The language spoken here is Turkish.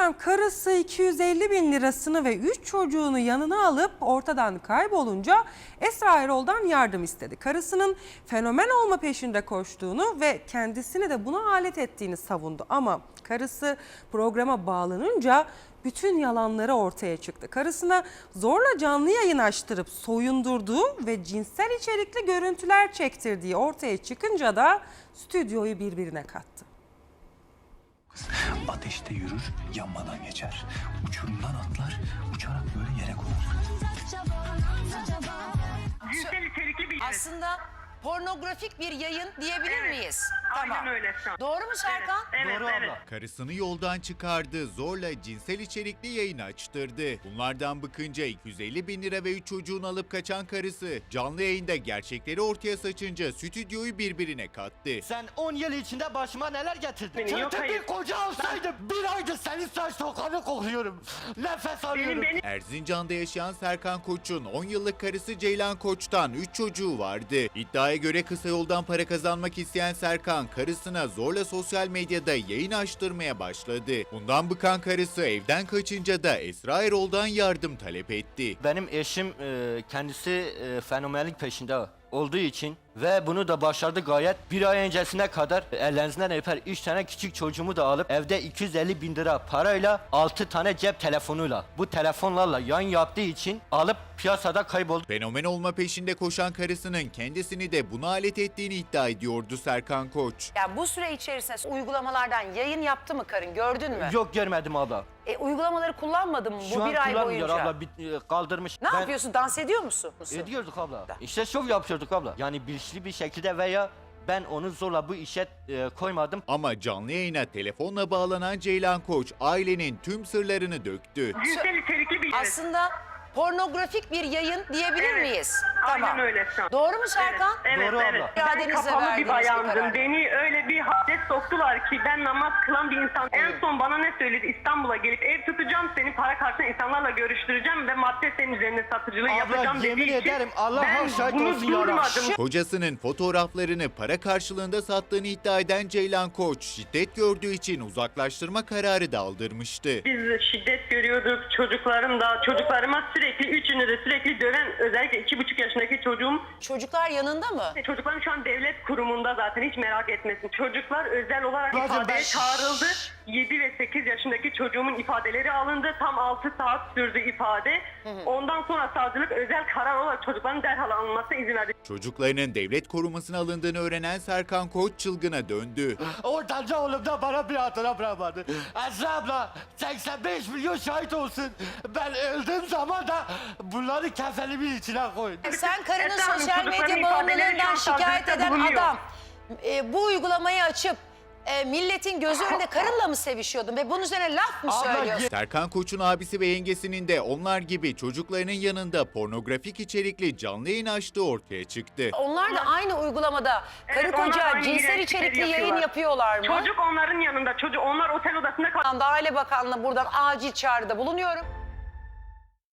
Efendim karısı 250 bin lirasını ve 3 çocuğunu yanına alıp ortadan kaybolunca Esra Erol'dan yardım istedi. Karısının fenomen olma peşinde koştuğunu ve kendisini de buna alet ettiğini savundu. Ama karısı programa bağlanınca bütün yalanları ortaya çıktı. Karısına zorla canlı yayın açtırıp soyundurduğu ve cinsel içerikli görüntüler çektirdiği ortaya çıkınca da stüdyoyu birbirine kattı. Ateşte yürür, yanmadan geçer. Uçurumdan atlar, uçarak böyle yere konur. Cinsel içerikli bir Aslında pornografik bir yayın diyebilir Evet. Miyiz? Aynen öyle şu an. Doğru mu Serkan? Evet, Doğru evet. abla. Karısını yoldan çıkardı, zorla cinsel içerikli yayın açtırdı. Bunlardan bıkınca 250 bin lira ve 3 çocuğunu alıp kaçan karısı canlı yayında gerçekleri ortaya saçınca stüdyoyu birbirine kattı. Sen 10 yıl içinde başıma neler getirdin? Benim yok, Kötü bir koca olsaydım bir aydır senin saç tokanı kokuyorum. Nefes alıyorum. Benim, benim Erzincan'da yaşayan Serkan Koç'un 10 yıllık karısı Ceylan Koç'tan 3 çocuğu vardı. İddiaya göre kısa yoldan para kazanmak isteyen Serkan karısına zorla sosyal medyada yayın açtırmaya başladı. Bundan bıkan karısı evden kaçınca da Esra Erol'dan yardım talep etti. Benim eşim e, kendisi e, fenomenlik peşinde olduğu için ve bunu da başardı gayet. Bir ay öncesine kadar ellerinizden öper 3 tane küçük çocuğumu da alıp evde 250 bin lira parayla 6 tane cep telefonuyla bu telefonlarla yayın yaptığı için alıp piyasada kayboldu. Fenomen olma peşinde koşan karısının kendisini de buna alet ettiğini iddia ediyordu Serkan Koç. Yani bu süre içerisinde uygulamalardan yayın yaptı mı karın gördün mü? Yok görmedim abla. E, uygulamaları kullanmadın mı Şu bu an bir ay kullanmıyor boyunca? abla bir- e, kaldırmış. Ne Ben- yapıyorsun? Dans ediyor musun? Ediyorduk abla. İşte şov yapıyorduk abla. Yani bilinçli bir şekilde veya ben onu zorla bu işe e, koymadım. Ama canlı yayına telefonla bağlanan Ceylan Koç ailenin tüm sırlarını döktü. cinsel içerikli bir Aslında pornografik bir yayın diyebilir Evet. miyiz? Aynen öyle şu an. Doğru mu Serkan? Evet, evet. Doğru evet. abla. Ben İradenizle kapalı verdiğiniz bir bir bayandım. Beni öyle bir hapset soktular ki ben namaz kılan bir insan. En son bana ne söyledi? İstanbul'a gelip ev tutacağım, seni para karşılığında insanlarla görüştüreceğim ve madde senin üzerine satıcılığı Abla, yapacağım yemin dediği için ederim, Allah ben şahit bunu olsun ya Rabbi. durmadım. Kocasının fotoğraflarını para karşılığında sattığını iddia eden Ceylan Koç, şiddet gördüğü için uzaklaştırma kararı da aldırmıştı. Biz şiddet görüyorduk. Çocuklarım da, çocuklarıma sürekli, üçünü de sürekli döven, özellikle iki buçuk yaşındaki çocuğum. Çocuklar yanında mı? Çocuklarım şu an devlet kurumunda zaten hiç merak etmesin. Çocuklar özel olarak Zaten ifadeye ben- çağrıldı. 7 ve 8 yaşındaki çocuğumun ifadeleri alındı. Tam 6 saat sürdü ifade. Ondan sonra savcılık özel karar olarak çocukların derhal alınmasına izin verdi. Çocuklarının devlet korumasına alındığını öğrenen Serkan Koç çılgına döndü. Ortanca oğlum da bana bir hatıra bırakmadı. Esra abla 85 milyon şahit olsun. Ben öldüğüm zaman da bunları kefenimin içine koyun. Sen karının Esra Hanım, sosyal medya çocukların ifadeleri şu bağımlılığından an şikayet savcılıkta eden bulunuyor. adam e, bu uygulamayı açıp e, milletin gözü önünde karınla mı sevişiyordun ve bunun üzerine laf mı söylüyorsun? Serkan Koç'un abisi ve yengesinin de onlar gibi çocuklarının yanında pornografik içerikli canlı yayın açtığı ortaya çıktı. Onlar da aynı uygulamada karı Evet, onlar koca aynı cinsel iğrençlikleri içerikli yayın yapıyorlar. mı? Çocuk onların yanında. Çocuk onlar otel odasında kal- Aile Bakanlığı'na buradan acil çağrıda bulunuyorum.